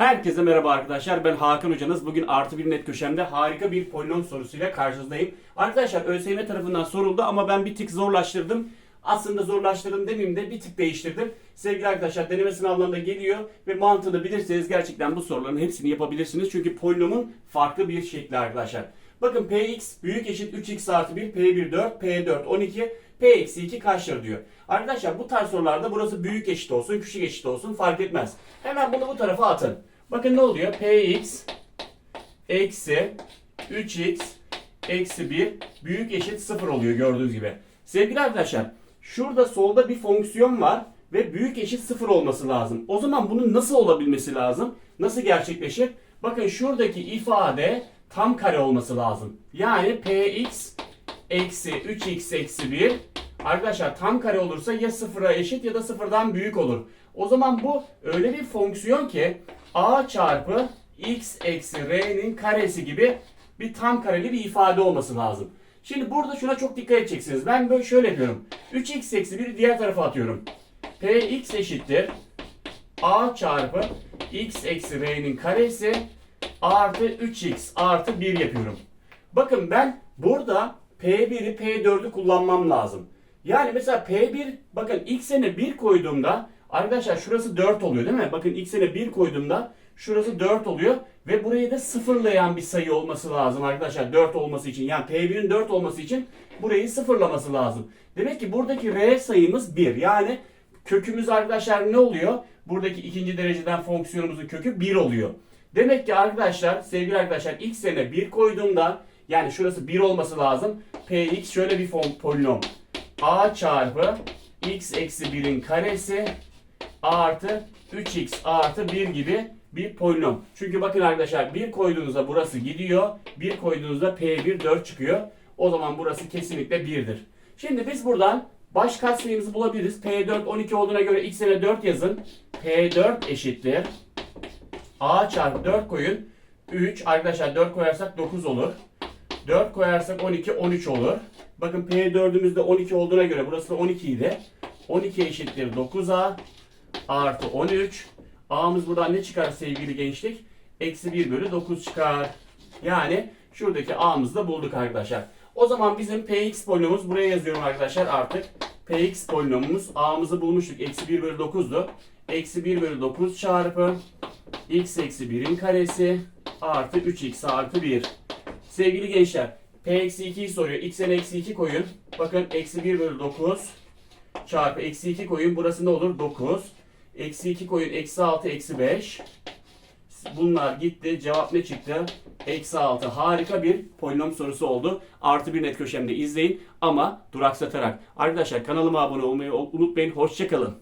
Herkese merhaba arkadaşlar. Ben Hakan Hocanız. Bugün artı bir net köşemde harika bir polinom sorusuyla karşınızdayım. Arkadaşlar ÖSYM tarafından soruldu ama ben bir tık zorlaştırdım. Aslında zorlaştırdım demeyeyim de bir tık değiştirdim. Sevgili arkadaşlar deneme sınavlarında geliyor ve mantığını bilirseniz gerçekten bu soruların hepsini yapabilirsiniz. Çünkü polinomun farklı bir şekli arkadaşlar. Bakın Px büyük eşit 3x artı 1, P1 4, P4 12, P eksi 2 kaçtır diyor. Arkadaşlar bu tarz sorularda burası büyük eşit olsun, küçük eşit olsun fark etmez. Hemen bunu bu tarafa atın. Bakın ne oluyor? Px eksi 3x eksi 1 büyük eşit 0 oluyor gördüğünüz gibi. Sevgili arkadaşlar şurada solda bir fonksiyon var ve büyük eşit 0 olması lazım. O zaman bunun nasıl olabilmesi lazım? Nasıl gerçekleşir? Bakın şuradaki ifade tam kare olması lazım. Yani px eksi 3x eksi 1 arkadaşlar tam kare olursa ya sıfıra eşit ya da sıfırdan büyük olur. O zaman bu öyle bir fonksiyon ki a çarpı x eksi r'nin karesi gibi bir tam kareli bir ifade olması lazım. Şimdi burada şuna çok dikkat edeceksiniz. Ben böyle şöyle yapıyorum. 3x eksi 1'i diğer tarafa atıyorum. px eşittir a çarpı x eksi r'nin karesi artı 3x artı 1 yapıyorum. Bakın ben burada P1'i P4'ü kullanmam lazım. Yani mesela P1 bakın x'ine 1 koyduğumda arkadaşlar şurası 4 oluyor değil mi? Bakın x'ine 1 koyduğumda şurası 4 oluyor ve burayı da sıfırlayan bir sayı olması lazım arkadaşlar 4 olması için. Yani P1'in 4 olması için burayı sıfırlaması lazım. Demek ki buradaki R sayımız 1. Yani kökümüz arkadaşlar ne oluyor? Buradaki ikinci dereceden fonksiyonumuzun kökü 1 oluyor. Demek ki arkadaşlar sevgili arkadaşlar x yerine 1 koyduğumda yani şurası 1 olması lazım. Px şöyle bir polinom. A çarpı x eksi 1'in karesi artı 3x artı 1 gibi bir polinom. Çünkü bakın arkadaşlar 1 koyduğunuzda burası gidiyor. 1 koyduğunuzda P1 4 çıkıyor. O zaman burası kesinlikle 1'dir. Şimdi biz buradan baş katsayımızı bulabiliriz. P4 12 olduğuna göre x yerine 4 yazın. P4 eşittir. A çarpı 4 koyun. 3 arkadaşlar 4 koyarsak 9 olur. 4 koyarsak 12 13 olur. Bakın P4'ümüzde 12 olduğuna göre burası da 12 idi. 12 eşittir 9A artı 13. A'mız buradan ne çıkar sevgili gençlik? Eksi 1 bölü 9 çıkar. Yani şuradaki A'mızı da bulduk arkadaşlar. O zaman bizim Px polinomumuz buraya yazıyorum arkadaşlar artık. Px polinomumuz A'mızı bulmuştuk. Eksi 1 bölü 9'du. Eksi 1 bölü 9 çarpı x eksi 1'in karesi artı 3x artı 1. Sevgili gençler p eksi 2'yi soruyor. x'e eksi 2 koyun. Bakın eksi 1 bölü 9 çarpı eksi 2 koyun. Burası ne olur? 9. Eksi 2 koyun. Eksi 6 eksi 5. Bunlar gitti. Cevap ne çıktı? Eksi 6. Harika bir polinom sorusu oldu. Artı bir net köşemde izleyin ama duraksatarak. Arkadaşlar kanalıma abone olmayı unutmayın. Hoşçakalın.